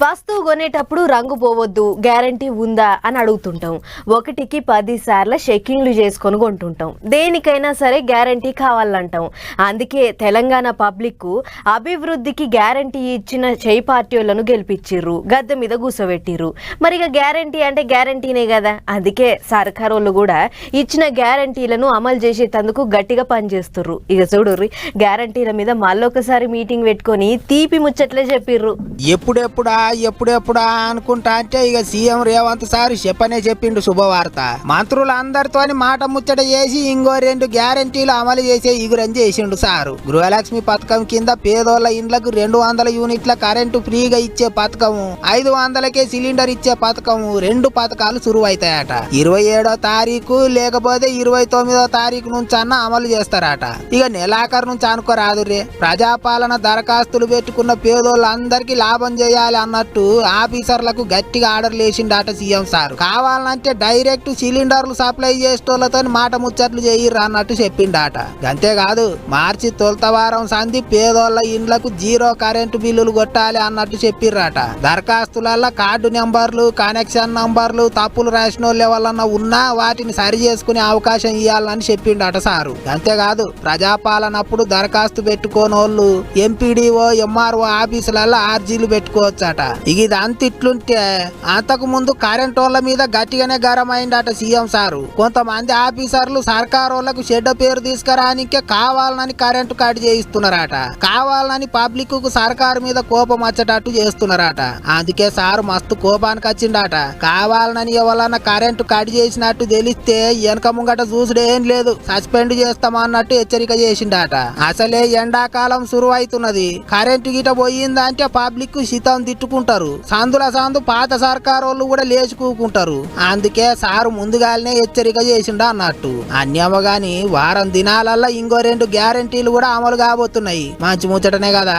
వస్తువు కొనేటప్పుడు రంగు పోవద్దు గ్యారంటీ ఉందా అని అడుగుతుంటాం. ఒకటికి పది సార్లు చెక్కింగ్లు చేసుకొని కొంటుంటాం. దేనికైనా సరే గ్యారంటీ కావాలంటాం. అందుకే తెలంగాణ పబ్లిక్ అభివృద్ధికి గ్యారంటీ ఇచ్చిన చేయి పార్టీలను గెలిపించిర్రు గద్దె మీద కూసబెట్టిర్రు. మరి ఇక గ్యారంటీ అంటే గ్యారంటీనే కదా. అందుకే సర్కార్ కూడా ఇచ్చిన గ్యారంటీలను అమలు చేసేటందుకు గట్టిగా పనిచేస్తుర్రు. ఇక చూడుర్రి గ్యారంటీల మీద మళ్ళొకసారి మీటింగ్ పెట్టుకొని తీపి ముచ్చట్లే చెప్పిర్రు. ఎప్పుడెప్పుడా ఎప్పుడెప్పుడా అనుకుంటా అంటే ఇక సీఎం రేవంత్ సార్ చెప్పనే చెప్పిండు శుభవార్త. మంత్రులందరితోని మాట ముచ్చట చేసి ఇంకో రెండు గ్యారంటీలు అమలు చేసే ఇగురని చేసిండు సారు. గృహలక్ష్మి పథకం కింద పేదోళ్ళ ఇండ్లకు రెండు వందల యూనిట్ల కరెంటు ఫ్రీగా ఇచ్చే పథకము ఐదు వందలకే సిలిండర్ ఇచ్చే పథకము రెండు పథకాలు సురువైతాయట. ఇరవై ఏడో తారీఖు లేకపోతే ఇరవై తొమ్మిదో తారీఖు నుంచి అన్న అమలు చేస్తారట. ఇక నెలాఖరు నుంచి అనుకోరాదు రే ప్రజాపాలన దరఖాస్తులు పెట్టుకున్న పేదోళ్ళందరికీ లాభం చేయాలి అన్నట్టు ఆఫీసర్లకు గట్టిగా ఆర్డర్లు వేసిండట సీఎం సార్. కావాలంటే డైరెక్ట్ సిలిండర్లు సప్లై చేసేటోళ్ళతో మాట ముచ్చట్లు చేయిర్రు అన్నట్టు చెప్పిండట. అంతేకాదు మార్చి తొలత వారం సంధి పేదోళ్ళ ఇండ్లకు జీరో కరెంటు బిల్లులు కొట్టాలి అన్నట్టు చెప్పిర్రట. దరఖాస్తులల్లో కార్డు నెంబర్లు కనెక్షన్ నంబర్లు తప్పులు రాసిన వాళ్ళ ఎవరన్నా ఉన్నా వాటిని సరి చేసుకునే అవకాశం ఇవ్వాలని చెప్పిండట సారు. అంతేకాదు ప్రజాపాలనప్పుడు దరఖాస్తు పెట్టుకోనోళ్ళు ఎంపీడీఓ ఎంఆర్ఓ ఆఫీసులలో ఆర్జీలు పెట్టుకోవచ్చట. ఇక ఇది అంత ఇట్లుంటే అంతకు ముందు కరెంట్ వాళ్ళ మీద గట్టిగానే గరమైందట సీఎం సారు. కొంతమంది ఆఫీసర్లు సర్కార్ వాళ్ళకు చెడ్డ పేరు తీసుకురానికే కావాలని కరెంటు కట్ చేయిస్తున్నారట. కావాలని పబ్లిక్కు సర్కారు మీద కోపం వచ్చేటట్టు చేస్తున్నారట. అందుకే సారు మస్తు కోపానికి వచ్చిండట కావాలని ఎవరన్నా కరెంటు కట్ చేసినట్టు తెలిస్తే వెనక ముంగట చూసుడేం లేదు. సస్పెండ్ చేస్తామన్నట్టు హెచ్చరిక చేసిండట అసలే ఎండాకాలం సురువైతున్నది. కరెంటు గిట పోయిందంటే పబ్లిక్ శితం కూకుంటారు. సందుల సందు పాత సర్కారు వాళ్ళు కూడా లేచి కూకుంటారు. అందుకే సారు ముందుగానే హెచ్చరిక చేసిండు అన్నట్టు. అన్యమగాని వారం దినాలల్లా ఇంకో రెండు గ్యారంటీలు కూడా అమలు కాబోతున్నాయి. మంచి ముచ్చటనే కదా.